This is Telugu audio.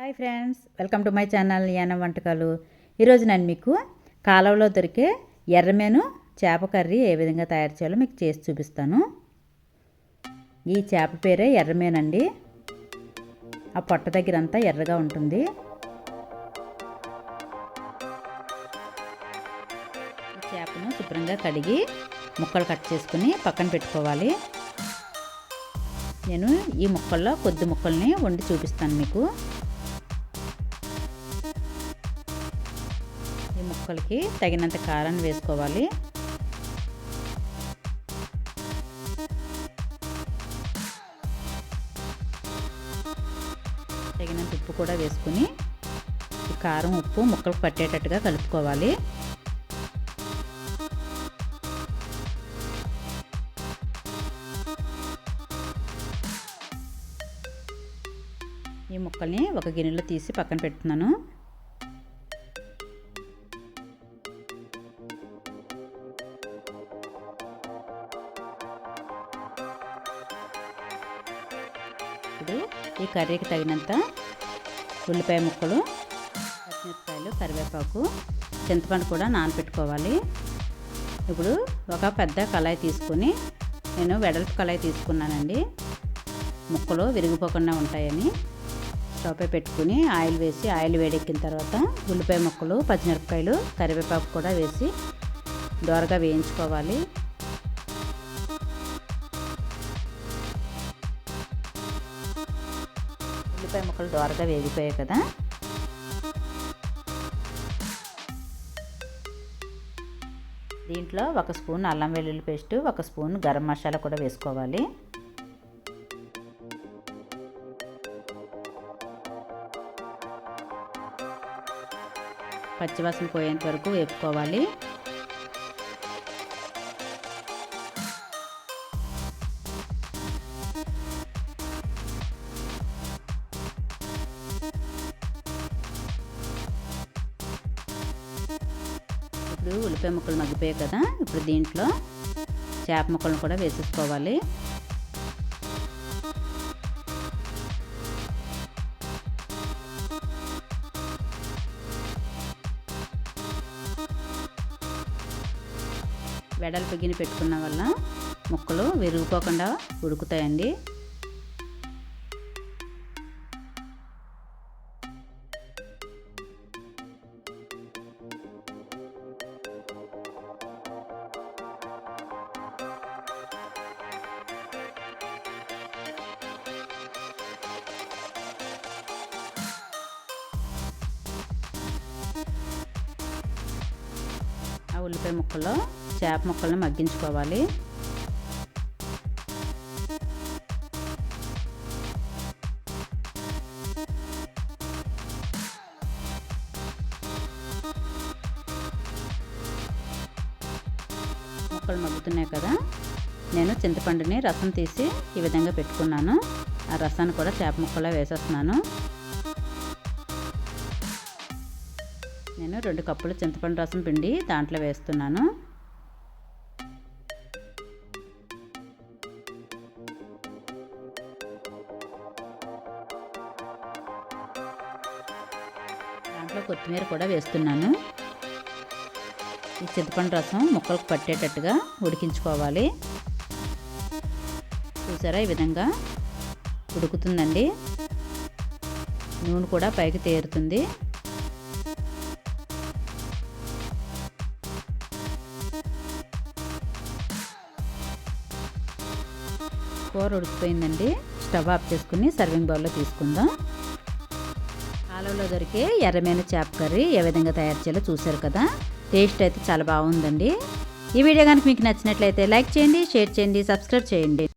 Hi friends welcome to my channel యాన వంటకాలు. ఈరోజు నేను మీకు కాలువలో దొరికే ఎర్రమేను చేప కర్రీ ఏ విధంగా తయారు చేయాలో మీకు చేసి చూపిస్తాను. ఈ చేప పేరే ఎర్రమేనండి ఆ పొట్ట దగ్గర అంతా ఎర్రగా ఉంటుంది. ఈ చేపను శుభ్రంగా కడిగి ముక్కలు కట్ చేసుకుని పక్కన పెట్టుకోవాలి. నేను ఈ ముక్కల్లో కొద్ది ముక్కల్ని వండి చూపిస్తాను మీకు. ఈ ముక్కలకి తగినంత కారాన్ని వేసుకోవాలి. తగినంత ఉప్పు కూడా వేసుకుని కారం ఉప్పు ముక్కలకు పట్టేటట్టుగా కలుపుకోవాలి. ఈ ముక్కల్ని ఒక గిన్నెలో తీసి పక్కన పెడుతున్నాను ఇప్పుడు ఈ కర్రీకి తగినంత ఉల్లిపాయ ముక్కలు పచ్చిమిరపకాయలు కరివేపాకు చింతపండు కూడా నానపెట్టుకోవాలి. ఇప్పుడు ఒక పెద్ద కళాయి తీసుకొని నేను వెడల్పు కళాయి తీసుకున్నానండి. ముక్కలు విరిగిపోకుండా ఉంటాయని స్టవ్పై పెట్టుకుని ఆయిల్ వేసి ఆయిల్ వేడెక్కిన తర్వాత ఉల్లిపాయ ముక్కలు పచ్చిమిరపకాయలు కరివేపాకు కూడా వేసి దోరగా వేయించుకోవాలి. ఉల్లిపాయ ముక్కలు దోరగా వేగిపోయాయి కదా. దీంట్లో ఒక స్పూన్ అల్లం వెల్లుల్లి పేస్ట్ ఒక స్పూన్ గరం మసాలా కూడా వేసుకోవాలి. పచ్చివాసన పోయేంత వరకు వేపుకోవాలి. ఇప్పుడు ఉల్లిపాయ ముక్కలు మగ్గిపోయాయి కదా ఇప్పుడు దీంట్లో చేప ముక్కలను కూడా వేసేసుకోవాలి. వెడల్పు గిన్నె పెట్టుకున్న వల్ల ముక్కలు విరిగిపోకుండా ఉడుకుతాయండి. ఉల్లిపాయ ముక్కల్లో చేప ముక్కలను మగ్గించుకోవాలి. ముక్కలు మగ్గుతున్నాయి కదా. నేను చింతపండుని రసం తీసి ఈ విధంగా పెట్టుకున్నాను. ఆ రసాన్ని కూడా చేప ముక్కలో వేసేస్తున్నాను. నేను రెండు కప్పులు చింతపండు రసం పిండి దాంట్లో వేస్తున్నాను. దాంట్లో కొత్తిమీర కూడా వేస్తున్నాను. ఈ చింతపండు రసం ముక్కలకు పట్టేటట్టుగా ఉడికించుకోవాలి. చూసారా ఈ విధంగా ఉడుకుతుందండి. నూనె కూడా పైకి తేరుతుంది. కూర ఉడికిపోయిందండి. స్టవ్ ఆఫ్ చేసుకుని సర్వింగ్ బౌల్లో తీసుకుందాం. కాలువలో దొరికే ఎర్రమైన చేప కర్రీ ఏ విధంగా తయారు చేయాలో చూశారు కదా. టేస్ట్ అయితే చాలా బాగుందండి. ఈ వీడియో కనుక మీకు నచ్చినట్లయితే లైక్ చేయండి షేర్ చేయండి సబ్స్క్రైబ్ చేయండి.